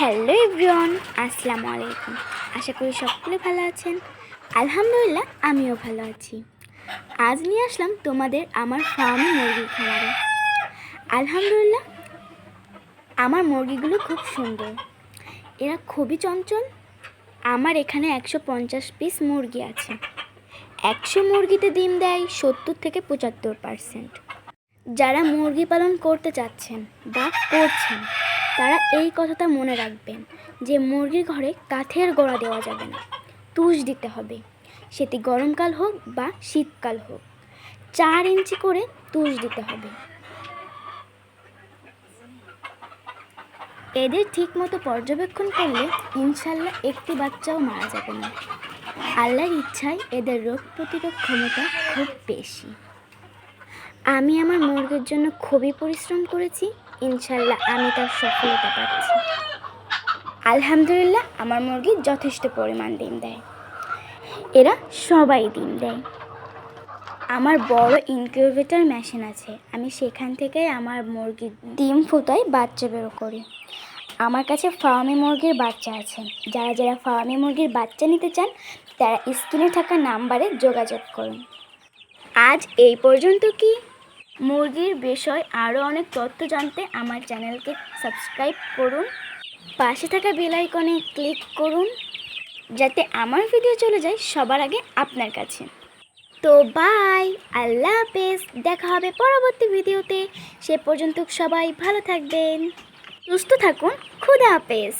Hello everyone, আসসালামু আলাইকুম। আশা করি সকলে ভালো আছেন। আলহামদুলিল্লাহ, আমিও ভালো আছি। আজ নিয়ে আসলাম তোমাদের আমার ফার্মে মুরগির খামারে আলহামদুলিল্লাহ, আমার মুরগিগুলো খুব সুন্দর। এরা খুবই চঞ্চল। আমার এখানে একশো পঞ্চাশ পিস মুরগি আছে। একশো মুরগিতে ডিম দেয় সত্তর থেকে পঁচাত্তর পার্সেন্ট যারা মুরগি পালন করতে চাচ্ছেন বা করছেন তারা এই কথাটা মনে রাখবেন যে মুরগির ঘরে কাঠের গোড়া দেওয়া যাবে না। তুষ দিতে হবে। সেটি গরমকাল হোক বা শীতকাল হোক। চার ইঞ্চি করে তুষ দিতে হবে। এদের ঠিকমতো পর্যবেক্ষণ করলে ইনশাল্লাহ একটি বাচ্চাও মারা যাবে না। আল্লাহর ইচ্ছায় এদের রোগ প্রতিরোধ ক্ষমতা খুব বেশি। আমি আমার মুরগির জন্য খুবই পরিশ্রম করেছি। ইনশাল্লাহ আমি তার সফলতা পাচ্ছি। আলহামদুলিল্লাহ আমার মুরগি যথেষ্ট পরিমাণ ডিম দেয়। এরা সবাই ডিম দেয়। আমার বড় ইনকিউবেটর মেশিন আছে। আমি সেখান থেকে আমার মুরগির ডিম ফুটাই, বাচ্চা বেরো করি। আমার কাছে ফার্মি মুরগির বাচ্চা আছে। যারা যারা ফার্মি মুরগির বাচ্চা নিতে চান, তারা স্ক্রিনে থাকা নাম্বারে যোগাযোগ করুন। আজ এই পর্যন্ত কি? মুরগির বিষয় আরও অনেক তথ্য জানতে আমার চ্যানেলকে সাবস্ক্রাইব করুন। পাশে থাকা বেল আইকনে ক্লিক করুন, যাতে আমার ভিডিও চলে যায় সবার আগে আপনার কাছে। তো বাই, আল্লাহ হাফেজ, দেখা হবে পরবর্তী ভিডিওতে। সে পর্যন্ত সবাই ভালো থাকবেন, সুস্থ থাকুন, খুদা হাফেজ।